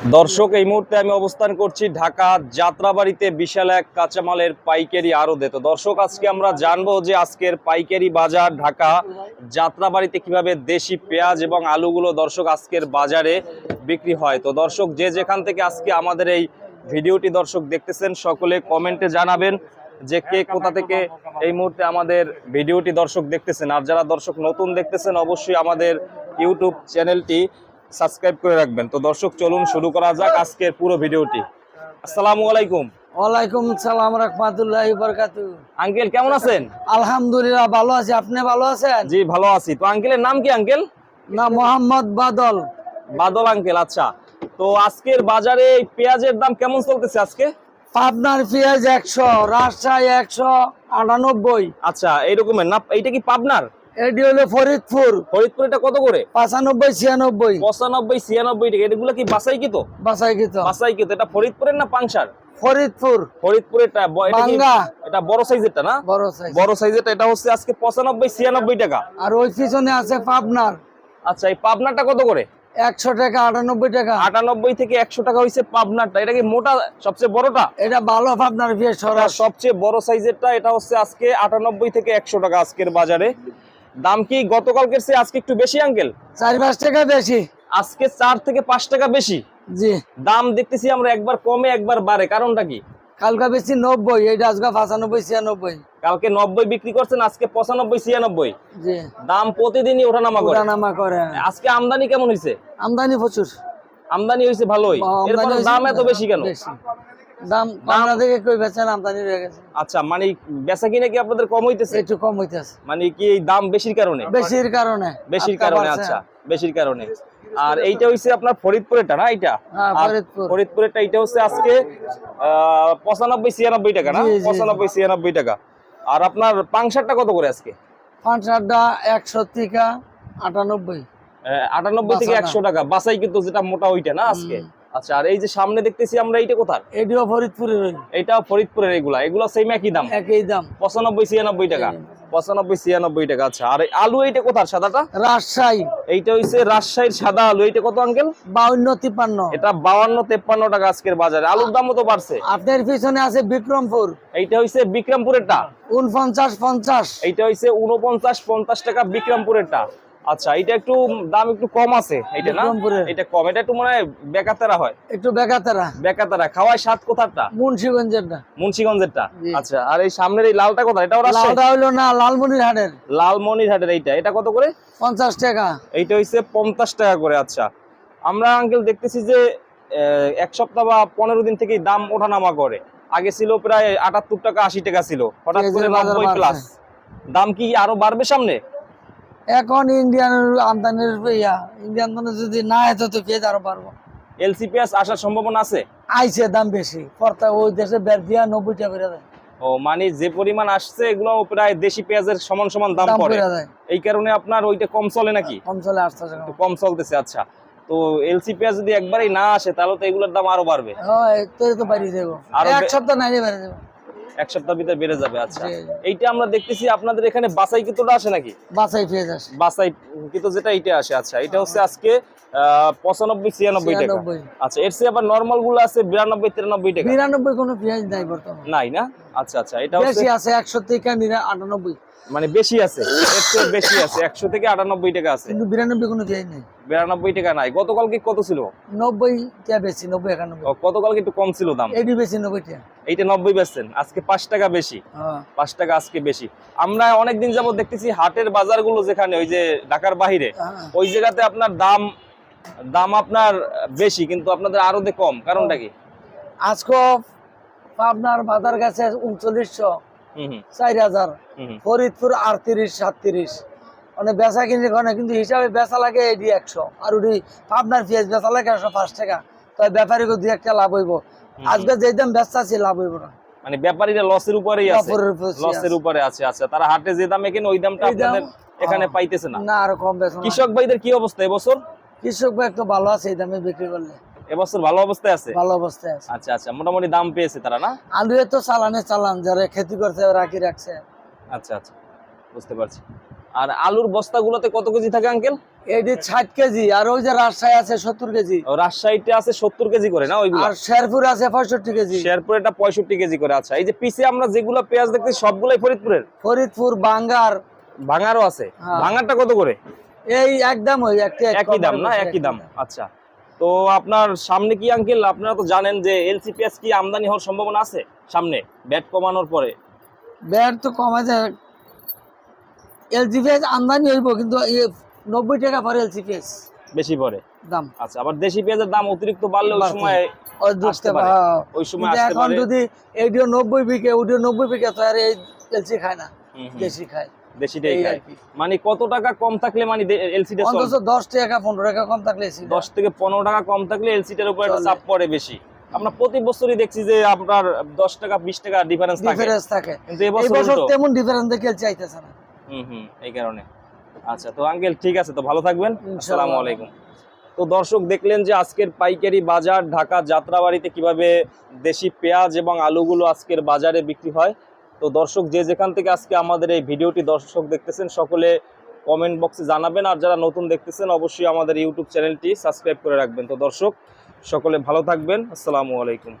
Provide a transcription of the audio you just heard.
দর্শক, এই মুহূর্তে আমি অবস্থান করছি ঢাকা যাত্রাবাড়িতে বিশাল এক কাঁচামালের পাইকারি আড়তে তো দর্শক, আজকে আমরা জানব যে আজকের পাইকারি বাজার ঢাকা যাত্রাবাড়িতে কীভাবে দেশি পেঁয়াজ এবং আলুগুলো দর্শক আজকের বাজারে বিক্রি হয়। তো দর্শক, যে যেখান থেকে আজকে আমাদের এই ভিডিওটি দর্শক দেখতেছেন, সকলে কমেন্টে জানাবেন যে কে কোথা থেকে এই মুহূর্তে আমাদের ভিডিওটি দর্শক দেখতেছেন। আর যারা দর্শক নতুন দেখতেছেন, অবশ্যই আমাদের ইউটিউব চ্যানেলটি সাবস্ক্রাইব করে রাখবেন। তো দর্শক চলুন শুরু করা যাক আজকের পুরো ভিডিওটি। আসসালামু আলাইকুম। ওয়ালাইকুম সালাম রহমতুল্লাহ বরকাতু। আঙ্কেল কেমন আছেন? আলহামদুলিল্লাহ ভালো আছি। আপনি ভালো আছেন? জি ভালো আছি। তো আঙ্কেলের নাম কি আঙ্কেল? না মোহাম্মদ বাদল। বাদল আঙ্কেল আচ্ছা। তো আজকের বাজারে এই পেঁয়াজের দাম কেমন চলতেছে আজকে? পাবনার পেঁয়াজ একশো রাজশাহী একশো আটানব্বই। আচ্ছা এইরকমের না এইটা কি পাবনার? এটি হলো ফরিদপুর। ফরিদপুর এটা কত করে? পঁচানব্বই ছিয়ানব্বই। পঁচানব্বই ছিয়ানব্বই টাকা। এগুলো কি বাসাই কি তো বাসাই বাসাই কি তো এটা ফরিদপুরের না পাংশার? ফরিদপুর। ফরিদপুরেরটা ব- এটা এটা বড় সাইজেরটা না? বড় সাইজ। বড় সাইজেরটা এটা হচ্ছে আজকে পঁচানব্বই ছিয়ানব্বই টাকা। আর ওই পিছনে আছে পাবনার। আচ্ছা এই পাবনারটা কত করে? একশো টাকা আটানব্বই টাকা। আটানব্বই থেকে একশো টাকা হয়েছে পাবনারটা। এটা কি মোটা সবচেয়ে বড়টা? এটা ভালো পাবনার সবচেয়ে বড় সাইজেরটা এটা হচ্ছে আজকে আটানব্বই থেকে একশো টাকা আজকের বাজারে। দাম কি গতকালকের চেয়ে আজকে একটু বেশি আঙ্কেল? চার পাঁচ টাকা বেশি। আজকে চার থেকে পাঁচ টাকা বেশি। জি। দাম দেখতেছি আমরা একবার কমে একবার বাড়ে। কারণটা কি? কালকা বেশি নব্বই এইটা আজকে পঁচানব্বই ছিয়ানব্বই। কালকে নব্বই বিক্রি করছেন আজকে পঁচানব্বই ছিয়ানব্বই। দাম প্রতিদিনই ওঠানামা করে। উঠানামা করে। আজকে আমদানি কেমন হয়েছে আমদানি প্রচুর। আমদানি হয়েছে ভালোই। দাম এত বেশি কেন? বেশি। দাম থেকে কই বেচেন আমদানি রয়ে গেছে। আচ্ছা মানে বেচা কিনে কি আপনাদের কম হইতেছে? একটু কম হইতেছে। মানে কি এই দাম বেশির কারণে? বেশির কারণে। বেশির কারণে আচ্ছা বেশির কারণে। আর এইটা হইছে আপনার ফরিদপুরেরটা না এইটা? হ্যাঁ। ফরিদপুরেরটা এইটা হচ্ছে আজকে পঁচানব্বই ছিয়ানব্বই টাকা না। পঁচানব্বই ছিয়ানব্বই টাকা। আর আপনার পাংশারটা কত করে আজকে? আড্ডা একশো থেকে আটানব্বই। আটানব্বই থেকে। একশো টাকা। বাসাই কিন্তু যেটা মোটা ওইটা না আজকে? আচ্ছা আর এই যে সামনে দেখতেছি আমরা এইটা কোথার? এটিও ফরিদপুরের ফরিদপুরের এগুলা। এগুলো সেম একই দাম? একই দাম। পঁচানব্বই ছিয়ানব্বই টাকা। পঁচানব্বই ছিয়ানব্বই টাকা আচ্ছা। আর আলু এইটা কোথার সাদাটা? রাজশাহী। এইটা হইছে রাজশাহীর সাদা আলু। এইটা কত আঙ্কেল বাউন্ন তিপ্পান্ন। এটা বাউান্ন তেপ্পান্ন টাকা আজকের বাজারে। আলুর দামও তো বাড়ছে। আপনার পিছনে আছে বিক্রমপুর। এইটা হইছে বিক্রমপুরেরটা। উনপঞ্চাশ পঞ্চাশ। এইটা হইছে উনপঞ্চাশ পঞ্চাশ টাকা বিক্রমপুরেরটা। আচ্ছা এটা একটু দাম একটু কম আছে এইটা না? এটা কম এটা একটু মনে হয় বেকাতারা হয়। একটু বেকাতারা। বেকাতারা খাওয়ায় সাত কোথারটা? মুন্সিগঞ্জের না মুন্সিগঞ্জেরটা আচ্ছা আর এই সামনের এই লালটা কোথায়? এটাও রাজশাহী? লাউটা হইল না লালমনির হাটের লালমনিরহাটের এইটা। এটা কত করে? পঞ্চাশ টাকা। এইটা হইছে পঞ্চাশ টাকা করে আচ্ছা। আমরা আঙ্কেল দেখতেছি যে এক সপ্তাহ বা পনেরো দিন থেকেই দাম ওঠানামা করে। আগে ছিল প্রায় আটাত্তর টাকা আশি টাকা ছিল। হঠাৎ করে পেঁয়াজের বাজার নব্বই বাড়ছে। প্লাস দাম কি আরও বাড়বে সামনে? এখন ইন্ডিয়ান আমদানির ইয়া ইন্ডিয়ান মানে যদি না এত তো পেঁয়াজ আরও পারব? এলসি পেঁয়াজ আসার সম্ভাবনা আছে? আইছে দাম বেশি। পর্তা ওই দেশে বের দিয়া নব্বই টাকা বেড়ে দেয়। ও মানে যে পরিমাণ আসছে এগুলো প্রায় দেশি পেঁয়াজের সমান সমান দাম পড়ে। এই কারণে আপনার ওইটা কম চলে নাকি? কম চলে একটু কম চলতেছে আচ্ছা। তো এলসি পেঁয়াজ যদি একবারেই না আসে তাহলে তো এগুলোর দাম আরও বাড়বে। হয় তো তো বাড়িয়ে দেবো। আরও এক সপ্তাহ নাই বেড়ে দেবো। এক সপ্তাহ ভিতরে বেড়ে যাবে আচ্ছা। এইটা আমরা দেখতেছি আপনাদের এখানে বাসাই কিতোটা আসে নাকি? বাসাই পেঁয়াজ আসে। বাসাই কিতো যেটা এইটা আসে আচ্ছা। এটা হচ্ছে আজকে আহ, পঁচানব্বই ছিয়ানব্বই টাকা। আচ্ছা এর চেয়ে আবার নর্মালগুলো আছে বিরানব্বই তিরানব্বই টাকা। বিরানব্বই কোনো পেঁয়াজ নাই বর্তমানে। নাই না? আচ্ছা আচ্ছা এটা বেশি আছে একশো থেকে নিরা- আটানব্বই। মানে বেশি আছে এর চেয়ে বেশি আছে একশো থেকে আটানব্বই টাকা আছে। কিন্তু বিরানব্বই কোনো পেঁয়াজ নেই। বিরানব্বই টাকা নাই। গতকালকে কত ছিল? নব্বই টা বেশি নব্বই একানব্বই। ও, গতকালকে একটু কম ছিল দাম। বেশি নব্বই টা। এইটা নব্বই বেচছেন আজকে পাঁচ টাকা বেশি। হ্যাঁ। পাঁচ টাকা আজকে বেশি। আমরা অনেকদিন যাবত দেখতেছি হাটের বাজারগুলো যেখানে ওই যে ঢাকার বাহিরে হ্যাঁ। ওই জায়গাতে আপনার দাম দাম আপনার বেশি কিন্তু আপনাদের আরও কম। কারণটা কি? আজকে পাবনার বাজার গেছে উনচল্লিশশো চার হাজার। ফরিদপুর আটত্রিশ সাতত্রিশ। মানে বেচা কিনে করে কিন্তু হিসাবে বেচা লাগে এডি একশো। আর ওটি পাবনার পেঁয়াজ বেচা লাগে একশো পাঁচ টাকা। তো ব্যাপারীকে দুই একটা লাভ হইব। আজকে যেই দাম বেচা আছে লাভ হইব না। মানে ব্যাপারীরা লসের উপরেই আছে। লসের উপরে আছে আচ্ছা তারা হাটে যে দামে কিনে ওই দামটা আপনাদের এখানে। পাইতেছে না। না আর কম বেচা কৃষক ভাইদের কি অবস্থা এবছর? কৃষক ভাই একটু ভালো আছে এই দামে বিক্রি করলে। এবছর ভালো অবস্থায় আছে? ভালো অবস্থায় আছে। আচ্ছা আচ্ছা মোটামুটি দাম পেয়েছে তারা না? আলু তো চালানে চালান যারা খেতি করছে রাখি রাখছে? আচ্ছা আচ্ছা বুঝতে পারছি। আর আলুর বস্তাগুলোতে কত কেজি থাকে আঙ্কেল? এইটি ষাট কেজি আর ওই যে রাজশাহী আছে সত্তর কেজি। রাজশাহীতে আছে সত্তর কেজি করে না ওইগুলো? আর শেরপুর আছে পঁয়ষট্টি কেজি। শেরপুর এটা পঁয়ষট্টি কেজি করে আচ্ছা। এই যে পিসে আমরা যেগুলো পেঁয়াজ দেখছি সবগুলাই ফরিদপুরের? ফরিদপুর বাঙ্গার। ভাঙারও আছে? হ্যাঁ। ভাঙারটা কত করে? এই একদম ওই একই দাম না? একই দাম। আচ্ছা। তো আপনার সামনে কি আঙ্কেল আপনারা তো জানেন যে এলসি পেঁয়াজ কি আমদানি হওয়ার সম্ভাবনা আছে সামনে? ব্যাট কমানোর পরে। ব্যাট তো কমা যায়। এলজিপিএস আমদানি হইব কিন্তু নব্বই টাকা পরে এলজিপিএস বেশি পরে? দাম। আচ্ছা আবার দেশি পেঁয়াজের দাম অতিরিক্ত বাড়লে ওই বাড়ছে। সময় ওই ওই সময় এখন যদি এইটিও নব্বই বিকে ওটিও নব্বই বিকে তো আর এই এলসি খায় না। দেশি খায়। দেশিটাই মানে কত টাকা কম থাকলে মানে এলসিটা অন্তত দশ টাকা পনেরো টাকা কম থাকলে এসি দশ থেকে পনেরো টাকা কম থাকলে এলসিটার উপর একটা চাপ পড়ে বেশি। আমরা প্রতি বছরই দেখছি যে আপনার দশ টাকা বিশ টাকা ডিফারেন্স থাকে। ডিফারেন্স থাকে। কিন্তু এই এবছর বছর তেমন ডিফারেন্স দেখে না। হুম হুম এই কারণে। আচ্ছা তো আঙ্কেল ঠিক আছে তো ভালো থাকবেন। আসসালামু আলাইকুম। তো দর্শক দেখলেন যে আজকের পাইকারি বাজার ঢাকা যাত্রাবাড়িতে কীভাবে দেশি পেঁয়াজ এবং আলুগুলো আজকের বাজারে বিক্রি হয়। তো দর্শক, যে যেখান থেকে আজকে আমাদের এই ভিডিওটি দর্শক দেখতেছেন, সকলে কমেন্ট বক্সে জানাবেন। আর যারা নতুন দেখতেছেন, অবশ্যই আমাদের ইউটিউব চ্যানেলটি সাবস্ক্রাইব করে রাখবেন। তো দর্শক, সকলে ভালো থাকবেন। আসসালামু আলাইকুম।